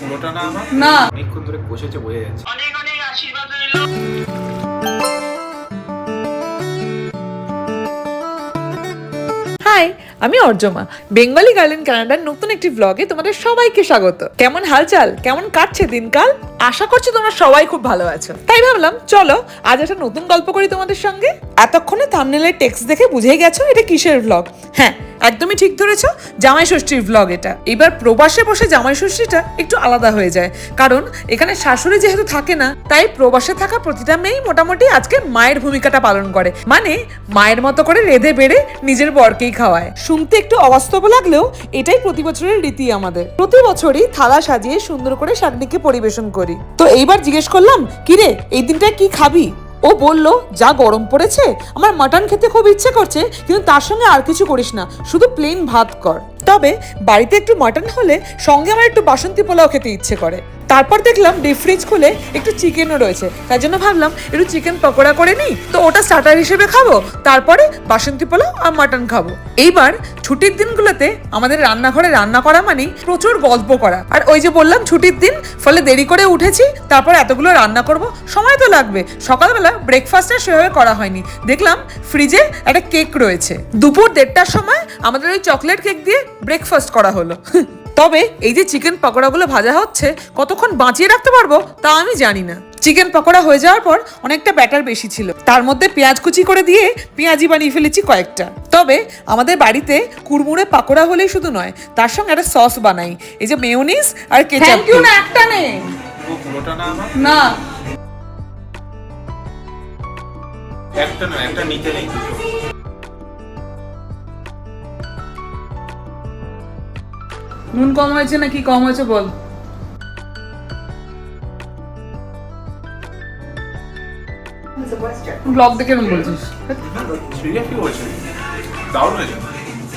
পুরোটা না আমার? না। অনেকক্ষণ ধরে কষেছে বোঝা যাচ্ছে অনেক অনেক আশীর্বাদ রইল। আমি অর্জমা, বেঙ্গলি গার্লেন কানাডার নতুন একটি ব্লগে তোমাদের সবাইকে স্বাগত। কেমন হালচাল? কেমন কাটছে দিনকাল? আশা করছি তোমরা সবাই খুব ভালো আছো। তাই ভাবলাম, চলো, আজ একটা নতুন গল্প করি তোমাদের সঙ্গে। এতক্ষণে থামনেলের টেক্সট দেখে বুঝেই গেছো এটা কিসের ব্লগ হ্যাঁ একদমই ঠিক ধরেছো জামাই ষষ্ঠীর ব্লগ এটা। এবার প্রবাসে বসে জামাই ষষ্ঠীটা একটু আলাদা হয়ে যায়। কারণ, এখানে শাশুড়ি যেহেতু থাকে না, তাই প্রবাসে থাকা প্রতিটা মেয়েই মোটামুটি আজকে মায়ের ভূমিকাটা পালন করে। মানে মায়ের মতো করে রেঁধে বেড়ে নিজের বরকেই খাওয়ায়। শুনতে একটু অবাস্তব লাগলেও এটাই প্রতি বছরের রীতি আমাদের। প্রতি বছরই থালা সাজিয়ে সুন্দর করে শাকনিকে পরিবেশন করি। তো এইবার জিজ্ঞেস করলাম, কিরে, এই দিনটা কি খাবি? ও বলল, যা গরম পড়েছে, আমার মাটন খেতে খুব ইচ্ছে করছে, কিন্তু তার সঙ্গে আর কিছু করিস না, শুধু প্লেন ভাত কর। তবে বাড়িতে একটু মাটন হলে সঙ্গে আমার একটু বাসন্তী পোলাও খেতে ইচ্ছে করে। তারপর দেখলাম ডিপ ফ্রিজ খুলে একটু চিকেনও রয়েছে। তাই জন্য ভাবলাম, একটু চিকেন পকোড়া করে নিই, তো ওটা স্টার্টার হিসেবে খাব, তারপরে বাসন্তী পোলাও আর মাটন খাব। এইবার ছুটির দিনগুলোতে আমাদের রান্নাঘরে রান্না করা মানেই প্রচুর গল্প করা। আর ওই যে বললাম, ছুটির দিন, ফলে দেরি করে উঠেছি, তারপর এতগুলো রান্না করব, সময় তো লাগবে। সকালবেলা ব্রেকফাস্টটা সেভাবে করা হয়নি। দেখলাম ফ্রিজে একটা কেক রয়েছে। দুপুর দেড়টার সময় আমাদের ওই চকলেট কেক দিয়ে ব্রেকফাস্ট করা হলো। তবে এই যে চিকেন পকোড়াগুলো ভাজা হচ্ছে কতক্ষণ বাঁচিয়ে রাখতে পারব তা আমি জানি না। চিকেন পকোড়া হয়ে যাওয়ার পর অনেকটা ব্যাটার বেশি ছিল। তার মধ্যে পেঁয়াজ কুচি করে দিয়ে পেঁয়াজি বানিয়ে ফেলেছি কয়েকটা। তবে আমাদের বাড়িতে কুড়মুড়ে পাকোড়া হলেই শুধু নয় তার সঙ্গে একটা সস বানাই। এই যে মেয়োনিজ আর কেচাপ না একটা নে পুরো পুরোটা না। না একটা না একটা নিতে নেই। নুন কম হয়েছে নাকি কম হয়েছে বল। ব্লগ দেখে নুন বলছিস? দারুণ হয়েছে।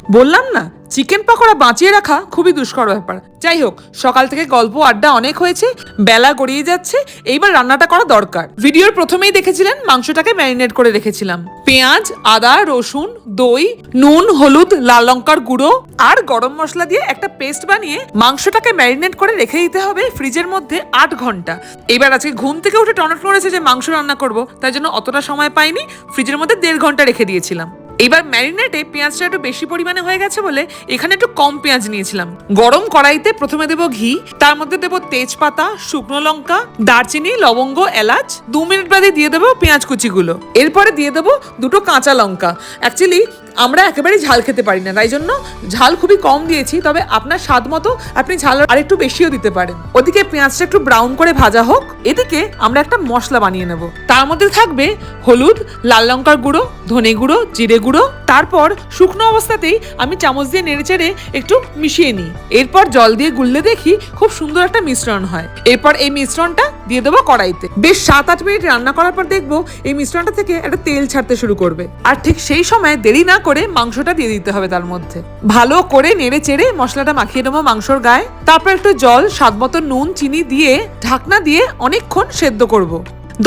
বললাম না, চিকেন পকোড়া বাঁচিয়ে রাখা খুবই দুষ্কর ব্যাপার। যাই হোক, সকাল থেকে গল্প আড্ডা অনেক হয়েছে, বেলা গড়িয়ে যাচ্ছে, এইবার রান্নাটা করা দরকার। ভিডিওর প্রথমেই দেখেছিলেন মাংসটাকে ম্যারিনেট করে রেখেছিলাম। পেঁয়াজ, আদা, রসুন, দই, নুন, হলুদ, লাল লঙ্কার গুঁড়ো আর গরম মশলা দিয়ে একটা পেস্ট বানিয়ে মাংসটাকে ম্যারিনেট করে রেখে দিতে হবে ফ্রিজের মধ্যে আট ঘণ্টা। এবার আজকে ঘুম থেকে উঠে টনট নড়েছে যে মাংস রান্না করব তাই জন্য অতটা সময় পাইনি, ফ্রিজের মধ্যে দেড় ঘণ্টা রেখে দিয়েছিলাম। এবার ম্যারিনেটে পেঁয়াজটা একটু বেশি পরিমাণে হয়ে গেছে বলে এখানে একটু কম পেঁয়াজ নিয়েছিলাম। গরম কড়াইতে প্রথমে দেবো ঘি, তার মধ্যে দেবো তেজপাতা, শুকনো লঙ্কা, দারচিনি, লবঙ্গ, এলাচ। দু মিনিট বাদে দিয়ে দেবো পেঁয়াজ কুচিগুলো। এরপরে দিয়ে দেবো দুটো কাঁচা লঙ্কা। অ্যাকচুয়ালি আমরা একেবারেই ঝাল খেতে পারি না, তাই জন্য ঝাল খুবই কম দিয়েছি, তবে আপনার স্বাদ মতো আপনি ঝাল আর একটু বেশিও দিতে পারেন। ওদিকে পেঁয়াজটা একটু ব্রাউন করে ভাজা হোক, এদিকে আমরা একটা মশলা বানিয়ে নেব। তার মধ্যে থাকবে হলুদ, লাল লঙ্কার গুঁড়ো, ধনে গুঁড়ো, জিরে গুঁড়ো, তারপর শুকনো অবস্থাতেই আমি চামচ দিয়ে নেড়েচেড়ে একটু মিশিয়ে নিই। এরপর জল দিয়ে গুললে দেখি খুব সুন্দর একটা মিশ্রণ হয়। এরপর এই মিশ্রণটা দিয়ে দেবো কড়াইতে। বেশ সাত আট মিনিট রান্না করার পর দেখব এই মিশ্রণটা থেকে একটা তেল ছাড়তে শুরু করবে। আর ঠিক সেই সময় দেরি না করে মাংসটা দিয়ে দিতে হবে তার মধ্যে। ভালো করে নেড়ে চেড়ে মশলাটা মাখিয়ে নেব মাংসর গায়ে। তারপর একটু জল, স্বাদ মতো নুন, চিনি দিয়ে ঢাকনা দিয়ে অনেকক্ষণ সেদ্ধ করব।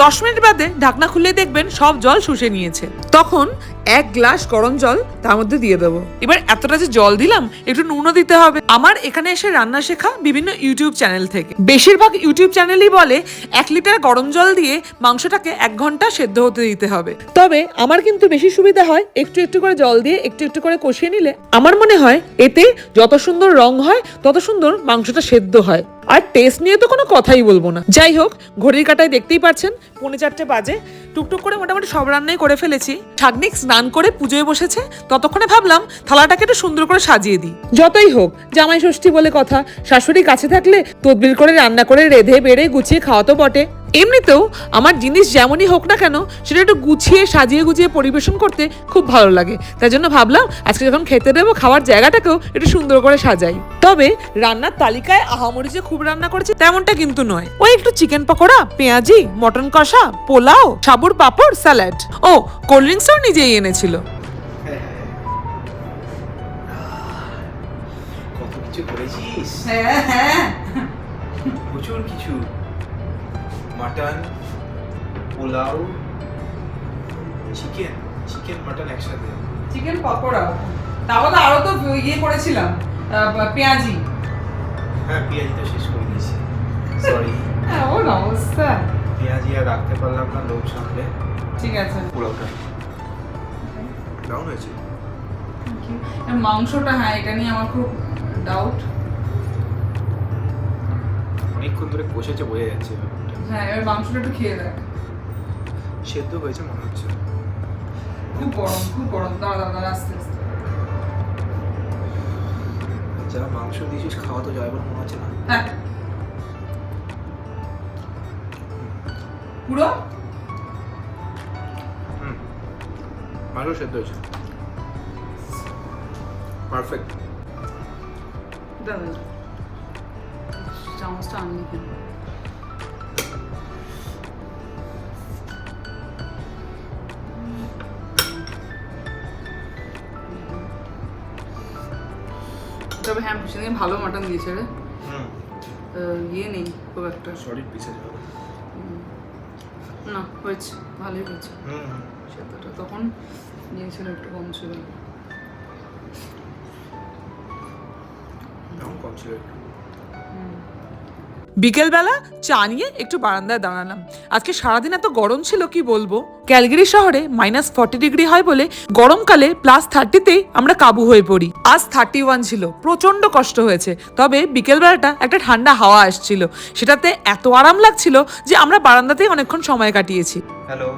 দশ মিনিট বাদে ঢাকনা খুলে দেখবেন সব জল শুষে নিয়েছে। তখন এক গ্লাস গরম জল তার মধ্যে দিয়ে দেবো। এবার এতটা যে জল দিলাম, একটু নুনও দিতে হবে। আমার এখানে এসে রান্না শেখা বিভিন্ন ইউটিউব চ্যানেল থেকে। বেশিরভাগ ইউটিউব চ্যানেলই বলে, এক লিটার গরম জল দিয়ে মাংসটাকে এক ঘণ্টা সেদ্ধ হতে দিতে হবে। তবে আমার কিন্তু বেশি সুবিধা হয় একটু একটু করে জল দিয়ে, একটু একটু করে কষিয়ে নিলে। আমার মনে হয় এতে যত সুন্দর রং হয়, তত সুন্দর মাংসটা সেদ্ধ হয়। আর টেস্ট নিয়ে তো কোনো কথাই বলব না। যাই হোক, ঘড়ির কাটায় দেখতেই পাচ্ছেন, পৌনে চারটে বাজে। টুকটুক করে মোটামুটি সব রান্নাই করে ফেলেছি। ঠাকনিক স্নান করে পুজোয় বসেছে, ততক্ষণে ভাবলাম থালাটাকে একটু সুন্দর করে সাজিয়ে দিই। যতই হোক, জামাই ষষ্ঠী বলে কথা, শাশুড়ি কাছে থাকলে তদবির করে রান্না করে রেঁধে, বেড়ে, গুছিয়ে খাওয়া তো বটে। এমনিতেও আমার জিনিস যেমনই হোক না কেন সেটা একটু গুছিয়ে সাজিয়ে গুছিয়ে পরিবেশন করতে খুব ভালো লাগে। তাই জন্য ভাবলাম আজকে যখন খেতে দেবো খাওয়ার জায়গাটাকেও একটু সুন্দর করে সাজাই। তবে রান্নার তালিকায় আহামরি যে খুব রান্না করেছে তেমনটা কিন্তু নয়। ওই একটু চিকেন পকোড়া পেঁয়াজি মটন কষা পোলাও সাবুর পাপড় স্যালাড ও কোল্ড ড্রিঙ্কসও নিজেই এনেছিল। কত কিছু করেছিস? হ্যাঁ হ্যাঁ। প্রচুর কিছু। Mutton pulao chicken chicken mutton একসাথে চিকেন পকোড়া। তার মধ্যে আরও তো ইয়ে করেছিলাম পেঁয়াজি। হ্যাঁ পেঁয়াজি তো শেষ করে দিয়েছি। সরি এমন অবস্থা। পেঁয়াজি আর রাখতে পারলাম না লোক সামনে ঠিক আছে। পোলাওটা। ডাউন হয়েছে? মাংসটা হ্যাঁ এটা নিয়ে আমার খুব ডাউট অনেকক্ষণ ধরে কষেছে বোঝা যাচ্ছে। হ্যাঁ এবার মাংসটা একটু খেয়ে দেখ। সেদ্ধ হয়েছে মনে হচ্ছে। খুব গরম খুব গরম। দাঁড়া দাঁড়া আস্তে আস্তে। যা মাংস দিয়েছিস খাওয়া তো যায় বলে মনে হচ্ছে না। হ্যাঁ। পুরো? মাংস সেদ্ধ হয়েছে। পারফেক্ট। দাঁড়া চামচটা আনলি কেন তবে হ্যাঁ সেদিন ভালো মাটন দিয়েছে রে। হুম। ইয়ে নেই খুব একটা। সলিড হবে না হয়েছে ভালোই হয়েছে। সেদ্ধটা তখন নিয়েছিল একটু কম ছিল। কম ছিল একটু। বিকেলবেলা চা নিয়ে একটু বারান্দায় দাঁড়ালাম। আজকে সারাদিন এত গরম ছিল কি বলব? ক্যালগেরি শহরে মাইনাস ফর্টি ডিগ্রি হয় বলে গরমকালে প্লাস থার্টিতেই আমরা কাবু হয়ে পড়ি। আজ থার্টি ওয়ান ছিল। প্রচণ্ড কষ্ট হয়েছে। তবে বিকেলবেলাটা একটা ঠান্ডা হাওয়া আসছিল। সেটাতে এত আরাম লাগছিল যে আমরা বারান্দাতেই অনেকক্ষণ সময় কাটিয়েছি। হ্যালো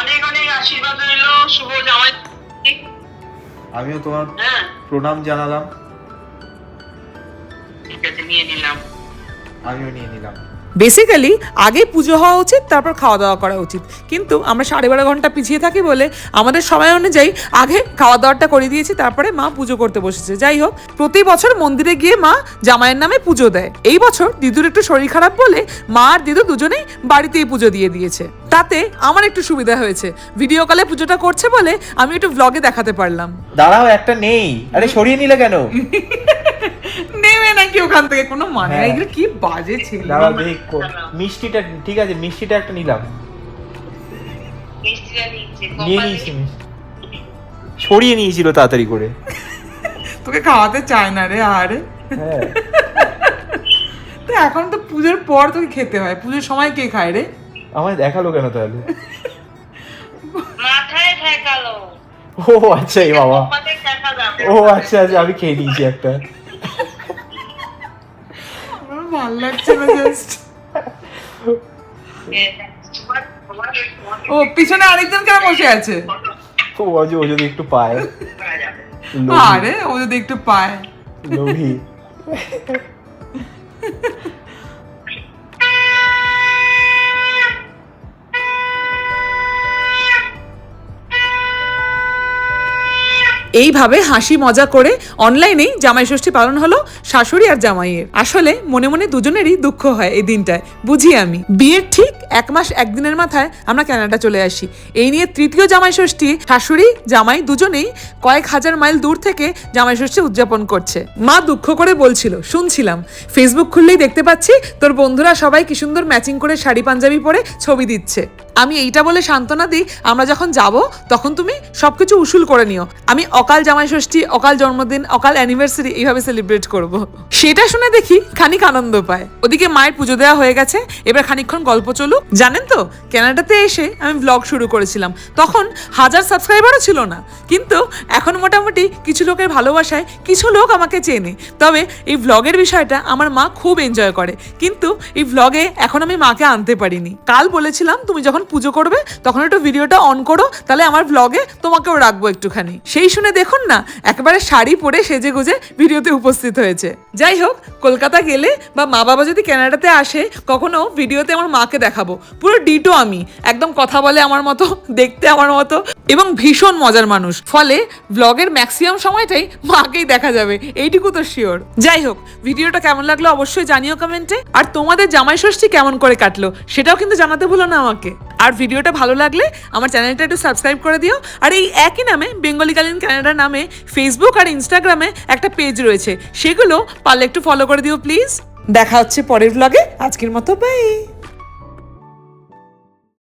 অনেক অনেক আশীর্বাদ রইল। শুভ জামাই। আমিও তোমার হ্যাঁ। প্রণাম জানালাম। ঠিক আছে নিয়ে নিলাম। আমিও নিয়ে নিলাম। বেসিক্যালি আগে পুজো হওয়া উচিত তারপর খাওয়া দাওয়া করা উচিত। কিন্তু আমরা সাড়ে বারো ঘণ্টা পিছিয়ে থাকি বলে আমাদের সময় অনুযায়ী আগে খাওয়া দাওয়াটা করে দিয়েছি তারপরে মা পুজো করতে বসেছে। যাই হোক প্রতি বছর মন্দিরে গিয়ে মা জামাইয়ের নামে পুজো দেয়। এই বছর দিদুর একটু শরীর খারাপ বলে মা আর দিদু দুজনেই বাড়িতেই পুজো দিয়ে দিয়েছে। তাতে আমার একটু সুবিধা হয়েছে। ভিডিও কলে পুজোটা করছে বলে আমি একটু ব্লগে দেখাতে পারলাম। দাঁড়াও একটা নেই। আরে সরিয়ে নিলে কেন? নেবে ওখান থেকে? কোনো মানে হ্যাঁ। নেই। এগুলো কি বাজে ছিল? দাঁড়াও দেখি মিষ্টিটা ঠিক আছে মিষ্টিটা একটা নিলাম। নিয়ে নিয়েছি সরিয়ে নিয়েছিল তাড়াতাড়ি করে। তোকে খাওয়াতে চায় না রে আরে। হ্যাঁ। তো এখন তো পুজোর পর তোকে খেতে হয়। পুজোর সময় কে খায় রে? আমায় দেখাল কেন তাহলে? মাথায় ঠেকালো। ও আচ্ছা এই বাবা। ও আচ্ছা আচ্ছা আমি খেয়ে নিয়েছি একটা। ভালো লাগছে জাস্ট ও পিছনে আরেকজন কেন বসে আছে? ও ও যদি একটু পায়। আরে ও যদি একটু পায়। লোভী। এইভাবে হাসি মজা করে অনলাইনেই জামাই ষষ্ঠী পালন হলো শাশুড়ি আর জামাইয়ের। আসলে মনে মনে দুজনেরই দুঃখ হয় এই দিনটায়, বুঝি আমি। বিয়ের ঠিক এক মাস, একদিনের মাথায় আমরা কানাডা চলে আসি। এই নিয়ে তৃতীয় জামাই ষষ্ঠী শাশুড়ি, জামাই দুজনেই কয়েক হাজার মাইল দূর থেকে জামাই ষষ্ঠী উদযাপন করছে। মা দুঃখ করে বলছিল, শুনছিলাম ফেসবুক খুললেই দেখতে পাচ্ছি তোর বন্ধুরা সবাই কি সুন্দর ম্যাচিং করে শাড়ি, পাঞ্জাবি পরে ছবি দিচ্ছে। আমি এইটা বলে সান্ত্বনা দিই, আমরা যখন যাব, তখন তুমি সবকিছু উসুল করে নিও। আমি অকাল জামাই ষষ্ঠী, অকাল জন্মদিন, অকাল অ্যানিভার্সারি এইভাবে সেলিব্রেট করব। সেটা শুনে দেখি খানিক আনন্দ পায়। ওদিকে মায়ের পুজো দেওয়া হয়ে গেছে, এবার খানিকক্ষণ গল্প চলুক। জানেন তো, কানাডাতে এসে আমি ব্লগ শুরু করেছিলাম। তখন হাজার সাবস্ক্রাইবারও ছিল না। কিন্তু এখন মোটামুটি কিছু লোকের ভালোবাসায় কিছু লোক আমাকে চেনে। তবে এই ব্লগের বিষয়টা আমার মা খুব এনজয় করে। কিন্তু এই ব্লগে এখন আমি মাকে আনতে পারিনি। কাল বলেছিলাম, তুমি যখন পুজো করবে, তখন একটু ভিডিওটা অন করো, তাহলে আমার ব্লগে তোমাকেও রাখব একটুখানি। সেই শুনে দেখুন না, একেবারে শাড়ি পরে সেজে গুজে ভিডিওতে উপস্থিত হয়েছে। যাই হোক, কলকাতা গেলে বা মা বাবা যদি কানাডাতে আসে, কখনো ভিডিওতে আমার মাকে দেখাবো। পুরো ডিটো আমি। একদম কথা বলে আমার মতো, দেখতে আমার মতো এবং ভীষণ মজার মানুষ। ফলে ব্লগের ম্যাক্সিমাম সময়টাই মাকেই দেখা যাবে। এইটুকু তো শিওর যাই হোক ভিডিওটা কেমন লাগল অবশ্যই জানিও কমেন্টে আর তোমাদের জামাই ষষ্ঠী কেমন করে কাটলো, সেটাও কিন্তু জানাতে ভুলো না আমাকে। আর ভিডিওটা ভালো লাগলে আমার চ্যানেলটা একটু সাবস্ক্রাইব করে দিও। আর এই একই নামে বেঙ্গলিকালীন কানাডা নামে ফেসবুক আর ইনস্টাগ্রামে একটা পেজ রয়েছে। সেগুলো পারলে একটু ফলো করে দিও প্লিজ দেখা হচ্ছে পরের ব্লগে আজকের মতো বাই